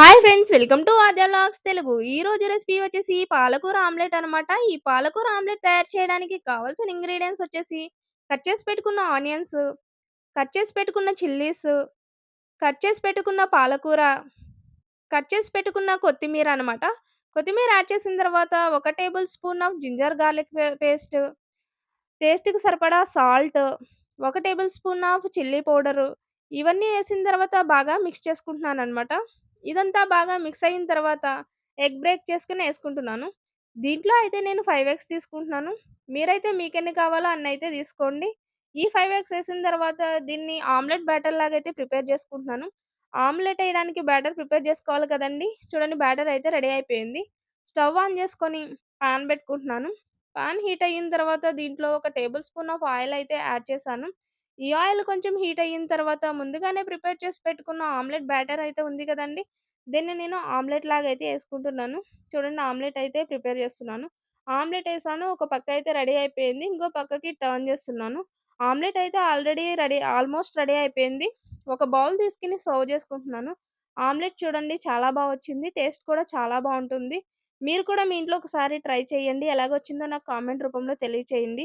Hi friends welcome to Aadya blogs Telugu. ఈ రోజు recipe వచ్చేసి పాలకూర ఆమ్లెట్ అన్నమాట. ఈ పాలకూర ఆమ్లెట్ తయారు చేయడానికి కావాల్సిన ఇంగ్రీడియంట్స్ వచ్చేసి కట్ చేసి పెట్టుకున్న ఆనియన్స్ కట్ చేసి పెట్టుకున్న చిల్లీస్ కట్ చేసి పెట్టుకున్న పాలకూర కట్ చేసి పెట్టుకున్న కొత్తిమీర అన్నమాట. కొత్తిమీర యాడ్ చేసిన తర్వాత ఒక tablespoon of ginger garlic paste టేస్ట్కి సరిపడా సాల్ట్ ఒక tablespoon of chilli powder ఇవన్నీ వేసిన తర్వాత బాగా మిక్స్ చేసుకుంటున్నాను అనమాట ఇదంతా బాగా మిక్స్ అయిన తర్వాత ఎగ్ బ్రేక్ చేసుకుని వేసుకుంటున్నాను. దీంట్లో అయితే నేను ఫైవ్ ఎగ్స్ తీసుకుంటున్నాను. మీరైతే మీకెన్ని కావాలో అన్న అయితే తీసుకోండి. ఈ ఫైవ్ ఎగ్స్ వేసిన తర్వాత దీన్ని ఆమ్లెట్ బ్యాటర్ లాగా అయితే ప్రిపేర్ చేసుకుంటున్నాను. ఆమ్లెట్ వేయడానికి బ్యాటర్ ప్రిపేర్ చేసుకోవాలి కదండి. చూడండి బ్యాటర్ అయితే రెడీ అయిపోయింది. స్టవ్ ఆన్ చేసుకొని పాన్ పెట్టుకుంటున్నాను. పాన్ హీట్ అయిన తర్వాత దీంట్లో ఒక టేబుల్ స్పూన్ ఆఫ్ ఆయిల్ అయితే యాడ్ చేశాను. ఈ ఆయిల్ కొంచెం హీట్ అయిన తర్వాత ముందుగానే ప్రిపేర్ చేసి పెట్టుకున్న ఆమ్లెట్ బ్యాటర్ అయితే ఉంది కదండి దీన్ని నేను ఆమ్లెట్ లాగా అయితే వేసుకుంటున్నాను. చూడండి ఆమ్లెట్ అయితే ప్రిపేర్ చేస్తున్నాను. ఆమ్లెట్ వేసాను. ఒక పక్క అయితే రెడీ అయిపోయింది. ఇంకో పక్కకి టర్న్ చేస్తున్నాను. ఆమ్లెట్ అయితే ఆల్రెడీ రెడీ ఆల్మోస్ట్ రెడీ అయిపోయింది. ఒక బౌల్ తీసుకుని సర్వ్ చేసుకుంటున్నాను. ఆమ్లెట్ చూడండి చాలా బాగా వచ్చింది. టేస్ట్ కూడా చాలా బాగుంటుంది. మీరు కూడా మీ ఇంట్లో ఒకసారి ట్రై చేయండి. ఎలాగొచ్చిందో నాకు కామెంట్ రూపంలో తెలియచేయండి.